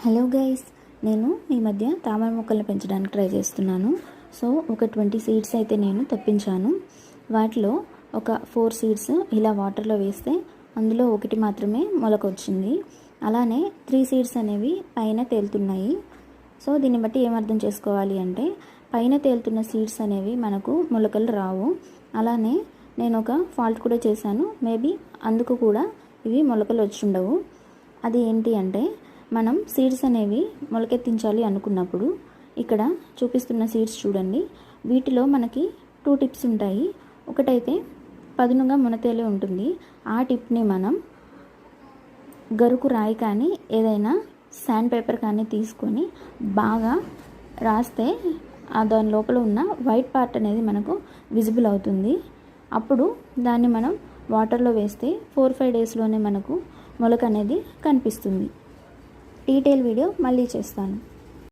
Hello guys నేను ఈ మధ్య తామర మొక్కలను పెంచడానికి ట్రై చేస్తున్నాను. సో ఒక ట్వంటీ సీడ్స్ అయితే నేను తెప్పించాను. వాటిలో ఒక ఫోర్ సీడ్స్ ఇలా వాటర్లో వేస్తే అందులో ఒకటి మాత్రమే మొలక వచ్చింది అలానే త్రీ సీడ్స్ అనేవి పైన తేలుతున్నాయి. సో దీన్ని బట్టి ఏం అర్థం చేసుకోవాలి అంటే పైన తేలుతున్న సీడ్స్ అనేవి మనకు మొలకలు రావు. అలానే నేను ఒక ఫాల్ట్ కూడా చేశాను. మేబీ అందుకు కూడా ఇవి మొలకలు వచ్చి ఉండవు. అది ఏంటి అంటే మనం సీడ్స్ అనేవి మొలకెత్తించాలి అనుకున్నప్పుడు ఇక్కడ చూపిస్తున్న సీడ్స్ చూడండి. వీటిలో మనకి టూ టిప్స్ ఉంటాయి. ఒకటైతే పదునుగా మునతేలే ఉంటుంది. ఆ టిప్ని మనం గరుకు రాయి కానీ ఏదైనా శాండ్ పేపర్ కానీ తీసుకొని బాగా రాస్తే ఆ దాని లోపల ఉన్న వైట్ పార్ట్ అనేది మనకు విజిబుల్ అవుతుంది. అప్పుడు దాన్ని మనం వాటర్లో వేస్తే ఫోర్ ఫైవ్ డేస్లోనే మనకు మొలక అనేది కనిపిస్తుంది. డీటెయిల్ వీడియో మళ్ళీ చేస్తాను.